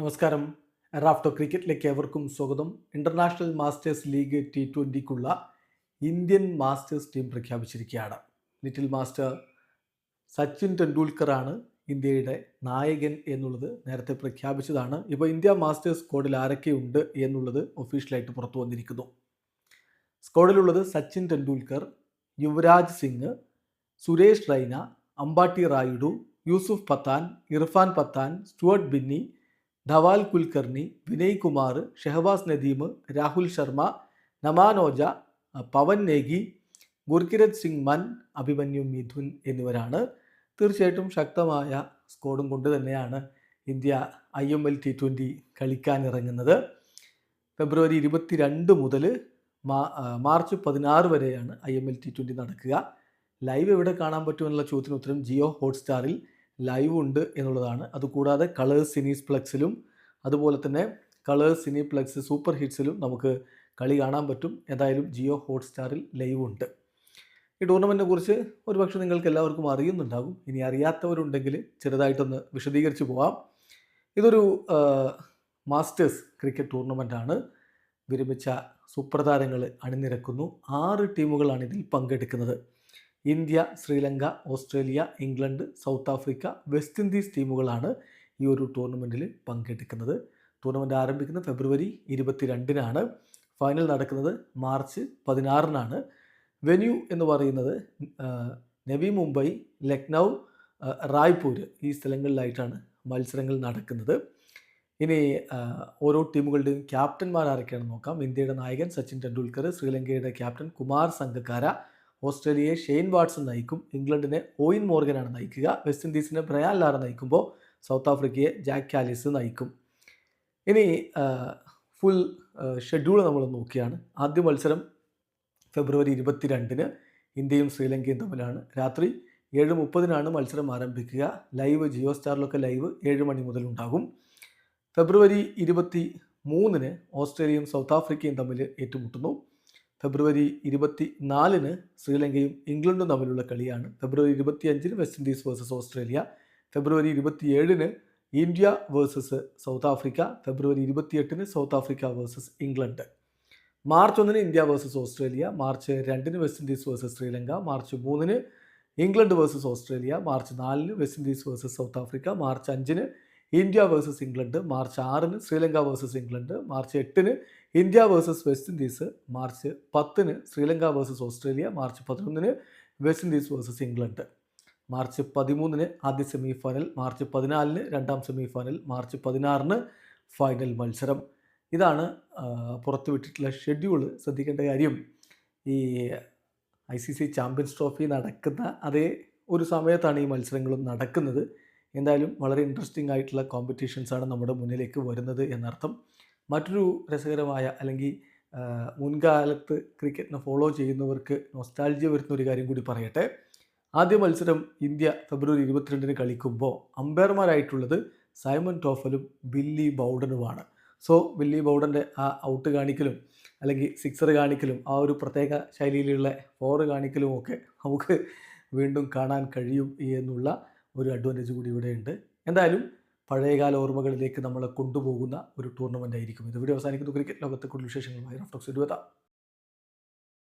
നമസ്കാരം. റാഫ്റ്റോ ക്രിക്കറ്റിലേക്ക് ഏവർക്കും സ്വാഗതം. ഇന്റർനാഷണൽ മാസ്റ്റേഴ്സ് ലീഗ് ടി ട്വന്റിക്കുള്ള ഇന്ത്യൻ മാസ്റ്റേഴ്സ് ടീം പ്രഖ്യാപിച്ചിരിക്കുകയാണ്. ലിറ്റിൽ മാസ്റ്റർ സച്ചിൻ ടെണ്ടുൽക്കറാണ് ഇന്ത്യയുടെ നായകൻ എന്നുള്ളത് നേരത്തെ പ്രഖ്യാപിച്ചതാണ്. ഇപ്പോൾ ഇന്ത്യ മാസ്റ്റേഴ്സ് സ്ക്വാഡിൽ ആരൊക്കെയുണ്ട് എന്നുള്ളത് ഒഫീഷ്യലായിട്ട് പുറത്തു വന്നിരിക്കുന്നു. സ്ക്വാഡിലുള്ളത് സച്ചിൻ ടെണ്ടുൽക്കർ യുവരാജ് സിംഗ് സുരേഷ് റൈന അമ്പാട്ടി റായിഡു യൂസുഫ് പത്താൻ ഇർഫാൻ പത്താൻ സ്റ്റുവർട്ട് ബിന്നി ധവാൽ കുൽക്കർണി വിനയ് കുമാർ ഷെഹബാസ് നദീം രാഹുൽ ശർമ്മ നമാനോജ പവൻ നേഗി ഗുർകിരത് സിംഗ് മൻ അഭിമന്യു മിഥുൻ എന്നിവരാണ്. തീർച്ചയായിട്ടും ശക്തമായ സ്കോഡും കൊണ്ട് തന്നെയാണ് India I M L T twenty കളിക്കാനിറങ്ങുന്നത്. February ഇരുപത്തിരണ്ട് മുതൽ മാർച്ച് പതിനാറ് വരെയാണ് I M L T twenty നടക്കുക. ലൈവ് എവിടെ കാണാൻ പറ്റുമെന്നുള്ള ചോദ്യത്തിന് ഉത്തരം ജിയോ ഹോട്ട്സ്റ്റാറിൽ. ലൈവ് ഉണ്ട് എന്നുള്ളതാണ്. അതുകൂടാതെ കളേഴ്സ് സിനീസ് പ്ലക്സിലും അതുപോലെ തന്നെ കളേഴ്സ് സിനി പ്ലക്സ് സൂപ്പർ ഹിറ്റ്സിലും നമുക്ക് കളി കാണാൻ പറ്റും. എന്തായാലും ജിയോ ഹോട്ട്സ്റ്റാറിൽ ലൈവ് ഉണ്ട്. ഈ ടൂർണമെന്റിനെ കുറിച്ച് ഒരുപക്ഷെ നിങ്ങൾക്ക് എല്ലാവർക്കും അറിയുന്നുണ്ടാകും. ഇനി അറിയാത്തവരുണ്ടെങ്കിൽ ചെറുതായിട്ടൊന്ന് വിശദീകരിച്ച് പോവാം. ഇതൊരു മാസ്റ്റേഴ്സ് ക്രിക്കറ്റ് ടൂർണമെന്റാണ് വിരമിച്ച സൂപ്പർ താരങ്ങൾ അണിനിരക്കുന്നു. ആറ് ടീമുകളാണ് ഇതിൽ പങ്കെടുക്കുന്നത്. India Sri Lanka Australia England South Africa West Indies ടീമുകളാണ് ഈ ഒരു ടൂർണമെന്റിൽ പങ്കെടുക്കുന്നത്. ടൂർണമെന്റ് ആരംഭിക്കുന്നത് ഫെബ്രുവരി ഇരുപത്തിരണ്ടിനാണ്. ഫൈനൽ നടക്കുന്നത് മാർച്ച് പതിനാറിനാണ്. വെന്യൂ എന്ന് പറയുന്നത് നവി മുംബൈ ലക്നൗ റായ്പൂർ ഈ സ്ഥലങ്ങളിലായിട്ടാണ് മത്സരങ്ങൾ നടക്കുന്നത്. ഇനി ഓരോ ടീമുകളുടെയും ക്യാപ്റ്റന്മാർ ആരൊക്കെയാണെന്ന് നോക്കാം. ഇന്ത്യയുടെ നായകൻ സച്ചിൻ ടെണ്ടുൽക്കർ ശ്രീലങ്കയുടെ ക്യാപ്റ്റൻ കുമാർ സംഗക്കാര ഓസ്ട്രേലിയയെ ഷെയ്ൻ വാട്സൺ നയിക്കും. ഇംഗ്ലണ്ടിനെ ഓയിൻ മോർഗനാണ് നയിക്കുക. വെസ്റ്റ് ഇൻഡീസിനെ ബ്രയാൻ ലാറ നയിക്കുമ്പോൾ സൗത്ത് ആഫ്രിക്കയെ ജാക്ക് കാലിസ് നയിക്കും. ഇനി ഫുൾ ഷെഡ്യൂൾ നമ്മൾ നോക്കിയാണ്. ആദ്യ മത്സരം ഫെബ്രുവരി ഇരുപത്തിരണ്ടിന് ഇന്ത്യയും ശ്രീലങ്കയും തമ്മിലാണ്. രാത്രി ഏഴ് മുപ്പതിനാണ് മത്സരം ആരംഭിക്കുക. ലൈവ് ജിയോ സ്റ്റാറിലൊക്കെ ലൈവ് ഏഴ് മണി മുതൽ ഉണ്ടാകും. ഫെബ്രുവരി ഇരുപത്തി മൂന്നിന് ഓസ്ട്രേലിയയും സൗത്ത് ആഫ്രിക്കയും തമ്മിൽ ഏറ്റുമുട്ടുന്നു. ഫെബ്രുവരി ഇരുപത്തി നാലിന് ശ്രീലങ്കയും ഇംഗ്ലണ്ടും തമ്മിലുള്ള കളിയാണ്. ഫെബ്രുവരി ഇരുപത്തി അഞ്ചിന് West Indies versus Australia February ഇരുപത്തിയേഴിന് India versus South Africa February ഇരുപത്തിയെട്ടിന് South Africa versus England March ഒന്നിന് ഇന്ത്യ വേഴ്സസ് ഓസ്ട്രേലിയ മാർച്ച് രണ്ടിന് West Indies versus Sri Lanka. March മൂന്നിന് ഇംഗ്ലണ്ട് വേഴ്സസ് ഓസ്ട്രേലിയ മാർച്ച് നാലിന് West Indies versus South Africa March അഞ്ചിന് India versus England March ആറിന് Sri Lanka versus England March എട്ടിന് India versus West Indies March പത്തിന് Sri Lanka versus Australia March പതിനൊന്നിന് West Indies versus England. March പതിമൂന്നിന് ആദ്യ semi final March പതിനാലിന് രണ്ടാം സെമി ഫൈനൽ മാർച്ച് പതിനാറിന് ഫൈനൽ മത്സരം. ഇതാണ് പുറത്തുവിട്ടിട്ടുള്ള ഷെഡ്യൂൾ ശ്രദ്ധിക്കേണ്ട കാര്യം ഈ I C C champions trophy നടക്കുന്ന അതേ ഒരു സമയത്താണ് ഈ മത്സരങ്ങളും നടക്കുന്നത്. എന്തായാലും വളരെ ഇൻട്രസ്റ്റിംഗ് ആയിട്ടുള്ള കോമ്പറ്റീഷൻസാണ് നമ്മുടെ മുന്നിലേക്ക് വരുന്നത് എന്നർത്ഥം. മറ്റൊരു രസകരമായ അല്ലെങ്കിൽ മുൻകാലത്ത് ക്രിക്കറ്റിനെ ഫോളോ ചെയ്യുന്നവർക്ക് നൊസ്റ്റാൾജിയ വരുന്ന ഒരു കാര്യം കൂടി പറയട്ടെ. ആദ്യ മത്സരം ഇന്ത്യ ഫെബ്രുവരി ഇരുപത്തിരണ്ടിന് കളിക്കുമ്പോൾ അമ്പയർമാരായിട്ടുള്ളത് സൈമൺ ടോഫലും ബില്ലി ബൗഡനുമാണ്. സോ ബില്ലി ബൗഡന്റെ ആ ഔട്ട് കാണിക്കലും അല്ലെങ്കിൽ സിക്സർ കാണിക്കലും ആ ഒരു പ്രത്യേക ശൈലിയിലുള്ള ഫോർ കാണിക്കലും ഒക്കെ നമുക്ക് വീണ്ടും കാണാൻ കഴിയും എന്നുള്ള ഒരു അഡ്വാന്റേജ് കൂടി ഇവിടെയുണ്ട്. എന്തായാലും പഴയകാല ഓർമ്മകളിലേക്ക് നമ്മളെ കൊണ്ടുപോകുന്ന ഒരു ടൂർണമെന്റ് ആയിരിക്കും. ഇത് ഇവിടെ അവസാനിക്കുന്നു. ക്രിക്കറ്റ് ലോകത്തെ കൂടുതൽ വിശേഷങ്ങളുമായി റഫ്റ്റോക്സ് ഇരുപതാം